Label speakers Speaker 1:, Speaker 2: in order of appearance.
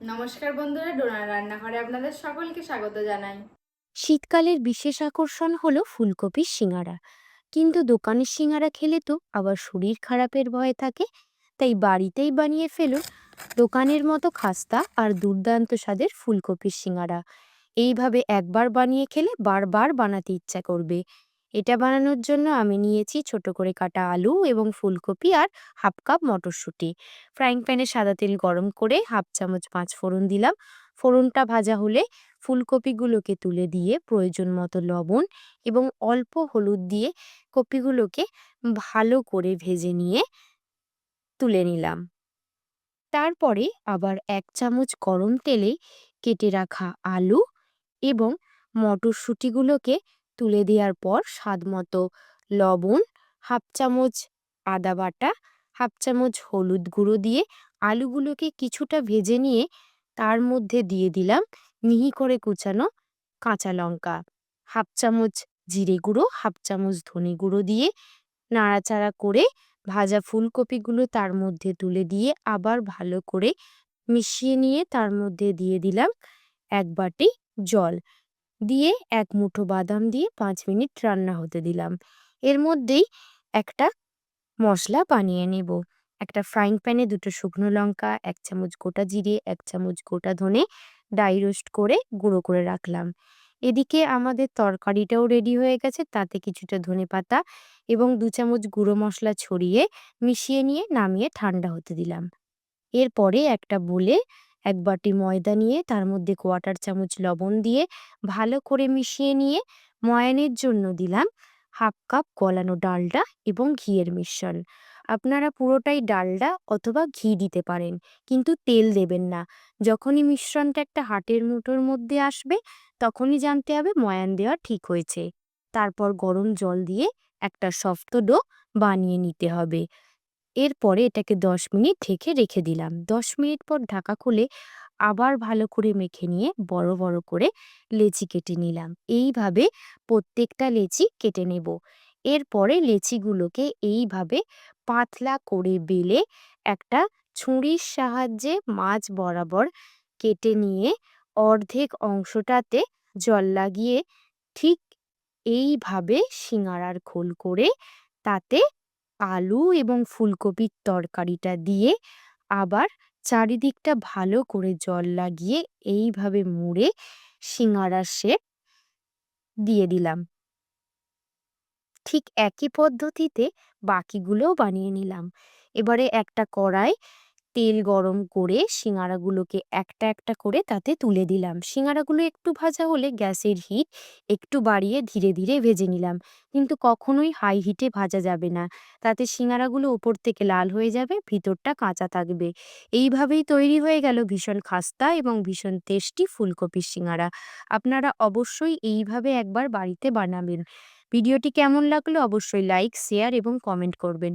Speaker 1: নমস্কার বন্ধুরা, ডোনার রান্নাঘরে আপনাদের সকলকে স্বাগত জানাই।
Speaker 2: শীতকালের বিশেষ আকর্ষণ হলো ফুলকপির সিঙাড়া কিন্তু দোকানের সিঙাড়া খেলে তো আবার শরীর খারাপের ভয় থাকে, তাই বাড়িতেই বানিয়ে ফেলুন দোকানের মতো খাস্তা আর দুর্দান্ত স্বাদের ফুলকপির সিঙাড়া এইভাবে একবার বানিয়ে খেলে বারবার বানাতে ইচ্ছা করবে। এটা বানানোর জন্য আমি নিয়েছি ছোট করে কাটা আলু এবং ফুলকপি আর হাফ কাপ মটরশুঁটি। ফ্রাইং প্যানে সাদা তেল গরম করে হাফ চামচ পাঁচ ফোড়ন দিলাম। ফোড়নটা ভাজা হলে ফুলকপিগুলোকে তুলে দিয়ে প্রয়োজন মতো লবণ এবং অল্প হলুদ দিয়ে কপিগুলোকে ভালো করে ভেজে নিয়ে তুলে নিলাম। তারপরে আবার এক চামচ গরম তেলে কেটে রাখা আলু এবং মটরশুঁটিগুলোকে তুলে দেওয়ার পর স্বাদ মতো লবণ, হাফ চামচ আদা বাটা, হাফ চামচ হলুদ গুঁড়ো দিয়ে আলুগুলোকে কিছুটা ভেজে নিয়ে তার মধ্যে দিয়ে দিলাম মিহি করে কুচানো কাঁচা লঙ্কা। হাফ চামচ জিরে গুঁড়ো, হাফ চামচ ধনে গুঁড়ো দিয়ে নাড়াচাড়া করে ভাজা ফুলকপিগুলো তার মধ্যে তুলে দিয়ে আবার ভালো করে মিশিয়ে নিয়ে তার মধ্যে দিয়ে দিলাম এক বাটি জল। দিয়ে এক মুঠো বাদাম দিয়ে পাঁচ মিনিট রান্না হতে দিলাম। এর মধ্যেই একটা মশলা বানিয়ে নেব। একটা ফ্রাইং প্যানে দুটো শুকনো লঙ্কা, এক চামচ গোটা জিরে, এক চামচ গোটা ধনে ডাই রোস্ট করে গুঁড়ো করে রাখলাম। এদিকে আমাদের তরকারিটাও রেডি হয়ে গেছে, তাতে কিছুটা ধনে পাতা এবং দু চামচ গুঁড়ো মশলা ছড়িয়ে মিশিয়ে নিয়ে নামিয়ে ঠান্ডা হতে দিলাম। এরপরে একটা বলে এক বাটি ময়দা নিয়ে, তার মধ্যে কোয়াটার চামচ লবণ দিয়ে ভালো করে মিশিয়ে নিয়ে ময়ানের জন্য দিলাম হাফ কাপ গলানো ডালডা এবং ঘিয়ের মিশ্রণ। আপনারা পুরোটাই ডালডা অথবা ঘি দিতে পারেন, কিন্তু তেল দেবেন না। যখনই মিশ্রণটা একটা হাটের মুঠোর মধ্যে আসবে, তখনই জানতে হবে ময়ান দেওয়া ঠিক হয়েছে। তারপর গরম জল দিয়ে একটা সফট ডো বানিয়ে নিতে হবে। এরপরে এটাকে দশ মিনিট ঢেকে রেখে দিলাম। দশ মিনিট পর ঢাকা খুলে আবার ভালো করে মেখে নিয়ে বড় বড় করে লেচি কেটে নিলাম। এইভাবে প্রত্যেকটা লেচি কেটে নেব। এরপরে লেচিগুলোকে এইভাবে পাতলা করে বেলে একটা ছুরির সাহায্যে মাছ বরাবর কেটে নিয়ে অর্ধেক অংশটাতে জল লাগিয়ে ঠিক এইভাবে সিঙাড়ার খোল করে তাতে আলু এবং ফুলকপির তরকারিটা দিয়ে আবার চারিদিকটা ভালো করে জল লাগিয়ে এইভাবে মুড়ে সিঙাড়া শেপ দিয়ে দিলাম। ঠিক একই পদ্ধতিতে বাকিগুলোও বানিয়ে নিলাম। এবারে একটা কড়াই তেল গরম করে সিঙাড়াগুলোকে একটা একটা করে তাতে তুলে দিলাম। সিঙাড়াগুলো একটু ভাজা হলে গ্যাসের হিট একটু বাড়িয়ে ধীরে ধীরে ভেজে নিলাম। কিন্তু কখনোই হাই হিটে ভাজা যাবে না। তাতে সিঙাড়াগুলো ওপর থেকে লাল হয়ে যাবে, ভিতরটা কাঁচা থাকবে। এইভাবেই তৈরি হয়ে গেল ভীষণ খাস্তা এবং ভীষণ টেস্টি ফুলকপির সিঙাড়া আপনারা অবশ্যই এইভাবে একবার বাড়িতে বানাবেন। ভিডিওটি কেমন লাগল অবশ্যই লাইক, শেয়ার এবং কমেন্ট করবেন।